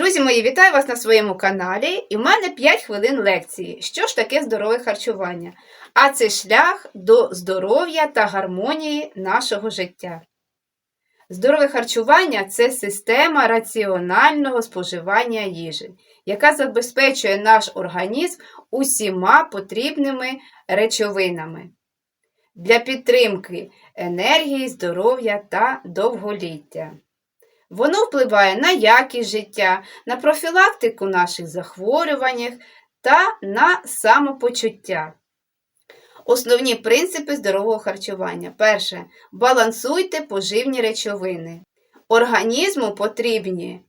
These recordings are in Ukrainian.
Друзі мої, вітаю вас на своєму каналі. І в мене 5 хвилин лекції. Що ж таке здорове харчування? А це шлях до здоров'я та гармонії нашого життя. Здорове харчування це система раціонального споживання їжі, яка забезпечує наш організм усіма потрібними речовинами для підтримки енергії, здоров'я та довголіття. Воно впливає на якість життя, на профілактику наших захворювань та на самопочуття. Основні принципи здорового харчування. Перше. Балансуйте поживні речовини. Організму потрібні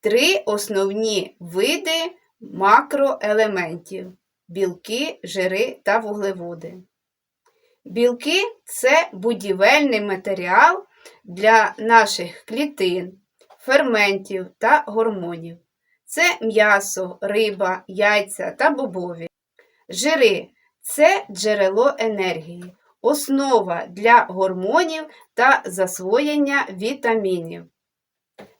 три основні види макроелементів білки, жири та вуглеводи. Білки це будівельний матеріал для наших клітин, ферментів та гормонів. Це м'ясо, риба, яйця та бобові. Жири це джерело енергії, основа для гормонів та засвоєння вітамінів.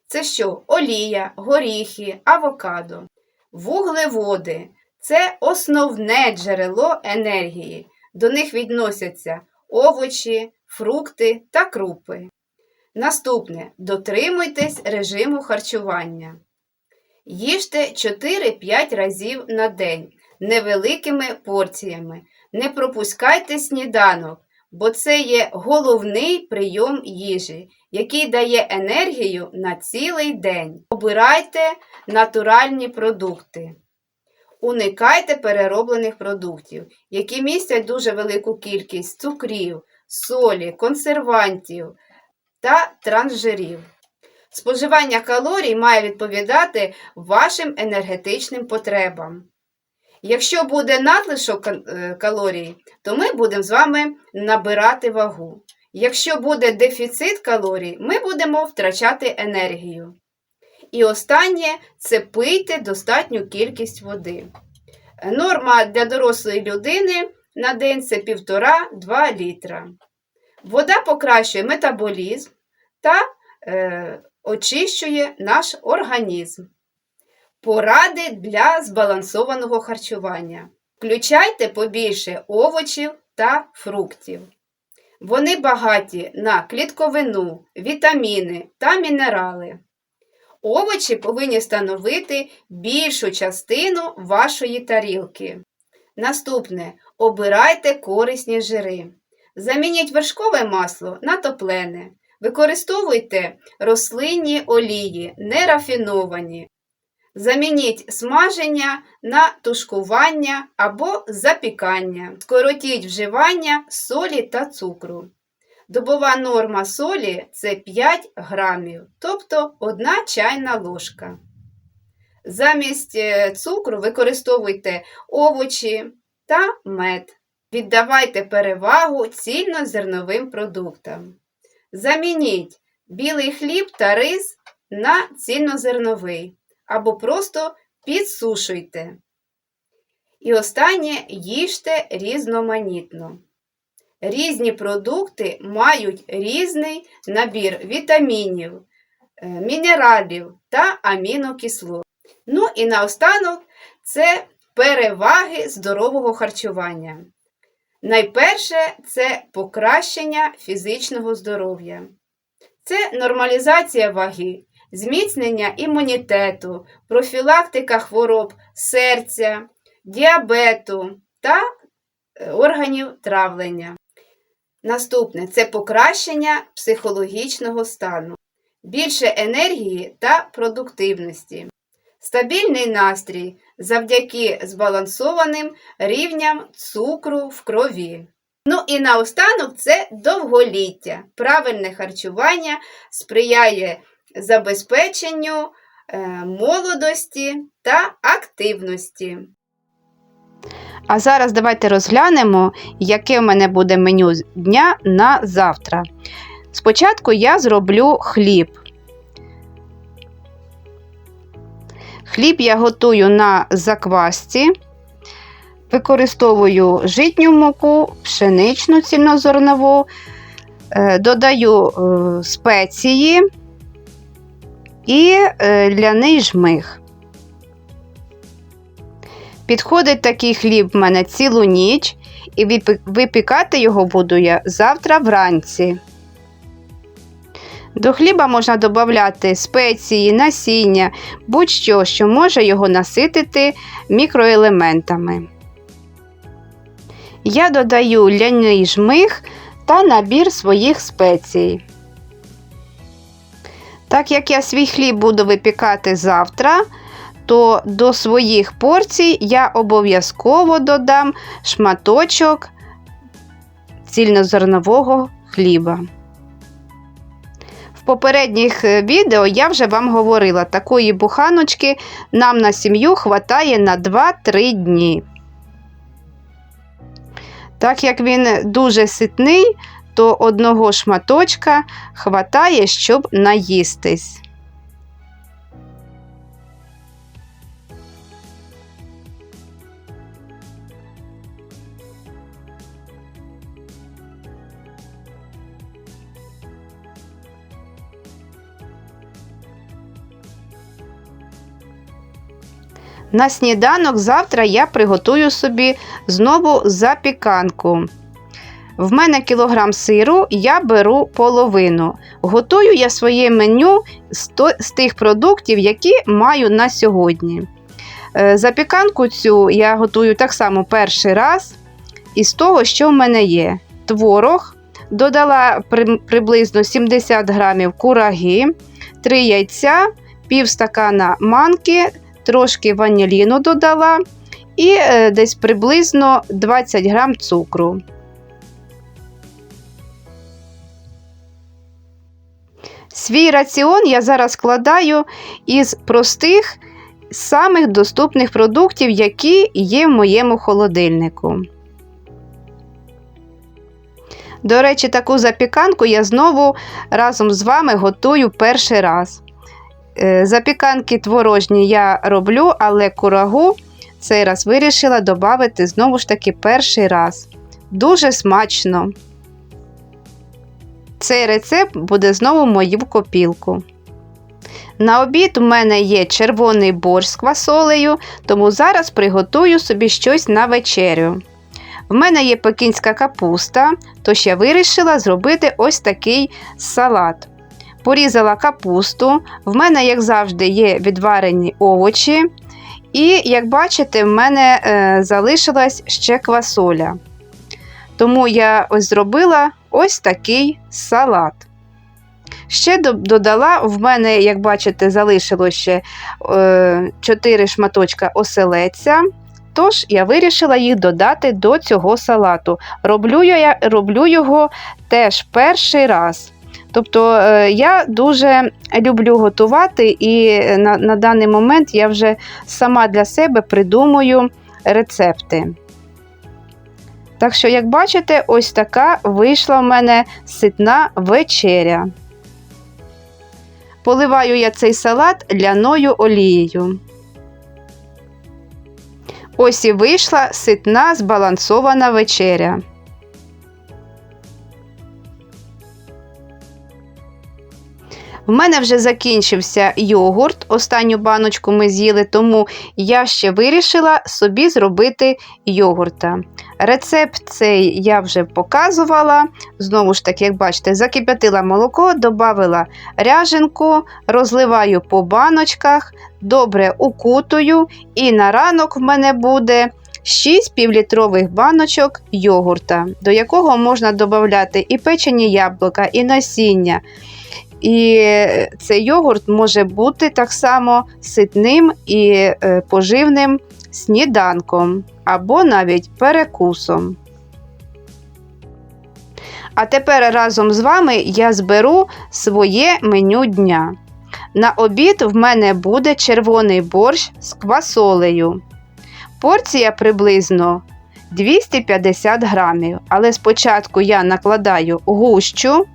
Це що? Олія, горіхи, авокадо. Вуглеводи це основне джерело енергії. До них відносяться овочі, фрукти та крупи. Наступне дотримуйтесь режиму харчування. Їжте 4-5 разів на день невеликими порціями. Не пропускайте сніданок, бо це є головний прийом їжі, який дає енергію на цілий день. Обирайте натуральні продукти. Уникайте перероблених продуктів, які містять дуже велику кількість цукрів, солі, консервантів та трансжирів. Споживання калорій має відповідати вашим енергетичним потребам. Якщо буде надлишок е, калорій, то ми будемо з вами набирати вагу. Якщо буде дефіцит калорій, ми будемо втрачати енергію. І останнє це пийте достатню кількість води. Норма для дорослої людини на день це 1,5-2 літра. Вода покращує метаболізм та е, очищує наш організм. Поради для збалансованого харчування. Включайте побільше овочів та фруктів. Вони багаті на клітковину, вітаміни та мінерали. Овочі повинні становити більшу частину вашої тарілки. Наступне обирайте корисні жири. Замініть вершкове масло на топлене. Використовуйте рослинні олії, нерафіновані. Замініть смаження на тушкування або запікання. Скоротіть вживання солі та цукру. Добова норма солі це 5 грамів, тобто 1 чайна ложка. Замість е, цукру використовуйте овочі та мед. Віддавайте перевагу цільнозерновим продуктам. Замініть білий хліб та рис на цільнозерновий або просто підсушуйте. І останнє їжте різноманітно. Різні продукти мають різний набір вітамінів, е, мінералів та амінокислот. Ну і наостанок це переваги здорового харчування. Найперше це покращення фізичного здоров'я. Це нормалізація ваги, зміцнення імунітету, профілактика хвороб серця, діабету та е, органів травлення. Наступне це покращення психологічного стану, більше енергії та продуктивності, стабільний настрій завдяки збалансованим рівням цукру в крові. Ну і наостанок це довголіття. Правильне харчування сприяє забезпеченню е, молодості та активності. А зараз давайте розглянемо, яке в мене буде меню дня на завтра. Спочатку я зроблю хліб. Хліб я готую на заквасці, використовую житню муку, пшеничну цільнозернову, е, додаю е, спеції і е, ляний жмих. Підходить такий хліб в мене цілу ніч, і випікати його буду я завтра вранці. До хліба можна додати спеції, насіння, будь-що, що може його наситити мікроелементами. Я додаю ляний жмих та набір своїх спецій. Так як я свій хліб буду випікати завтра, то до своїх порцій я обов'язково додам шматочок цільнозернового хліба. В попередніх е, відео я вже вам говорила, такої буханочки нам на сім'ю хватає на 2-3 дні. Так як він дуже ситний, то одного шматочка хватає, щоб наїстись. На сніданок завтра я приготую собі знову запіканку. В мене кілограм сиру, я беру половину. Готую я своє меню з тих продуктів, які маю на сьогодні. Е, Запіканку цю я готую так само перший раз із того, що в мене є. Творог, додала при- приблизно 70 грамів кураги, 3 яйця, пів стакана манки, трошки ваніліну додала і е, десь приблизно 20 грам цукру. Свій раціон я зараз складаю із простих, самих доступних продуктів, які є в моєму холодильнику. До речі, таку запіканку я знову разом з вами готую перший раз. Е, Запіканки творожні я роблю, але курагу цей раз вирішила додати знову ж таки перший раз. Дуже смачно. Цей рецепт буде знову мою копілку. На обід у мене є червоний борщ з квасолею, тому зараз приготую собі щось на вечерю. В мене є пекінська капуста, тож я вирішила зробити ось такий салат. Порізала капусту, в мене, як завжди, є відварені овочі. І, як бачите, в мене е, залишилась ще квасоля. Тому я ось зробила ось такий салат. Ще додала, в мене, як бачите, залишилось ще е, 4 шматочка оселеця. Тож я вирішила їх додати до цього салату. Роблю я роблю його теж перший раз. Тобто е, я дуже люблю готувати, і на, на даний момент я вже сама для себе придумую рецепти. Так що, як бачите, ось така вийшла в мене ситна вечеря. Поливаю я цей салат ляною олією. Ось і вийшла ситна збалансована вечеря. В мене вже закінчився йогурт. Останню баночку ми з'їли, тому я ще вирішила собі зробити йогурта. Рецепт цей я вже показувала. Знову ж таки, як бачите, закип'ятила молоко, додала ряженку, розливаю по баночках, добре укутую, і на ранок в мене буде 6 півлітрових баночок йогурта, до якого можна додати і печені яблука, і насіння. І цей йогурт може бути так само ситним і е, поживним сніданком або навіть перекусом. А тепер разом з вами я зберу своє меню дня. На обід в мене буде червоний борщ з квасолею. Порція приблизно 250 грамів. Але спочатку я накладаю гущу,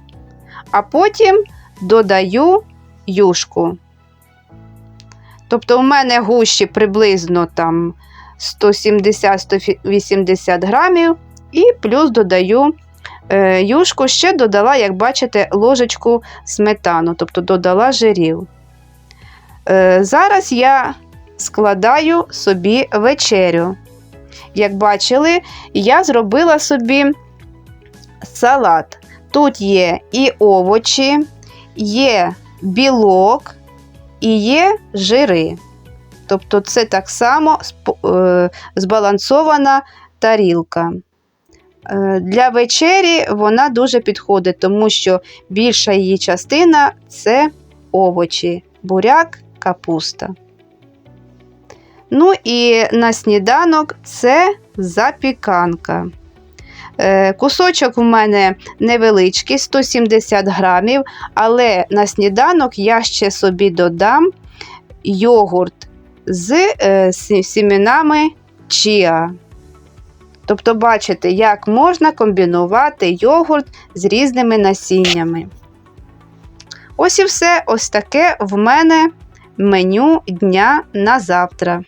а потім додаю юшку. Тобто, у мене гущі приблизно там 170-180 грамів, і плюс додаю е, юшку, ще додала, як бачите, ложечку сметану, тобто додала жирів. Е, зараз я складаю собі вечерю. Як бачили, я зробила собі салат. Тут є і овочі, є білок і є жири. Тобто це так само е, збалансована тарілка. Е, Для вечері вона дуже підходить, тому що більша її частина це овочі, буряк, капуста. Ну і на сніданок це запіканка. Е, Кусочок у мене невеличкий, 170 грамів, але на сніданок я ще собі додам йогурт з е, сі- сімінами чіа. Тобто, бачите, як можна комбінувати йогурт з різними насіннями. Ось і все. Ось таке в мене меню дня на завтра.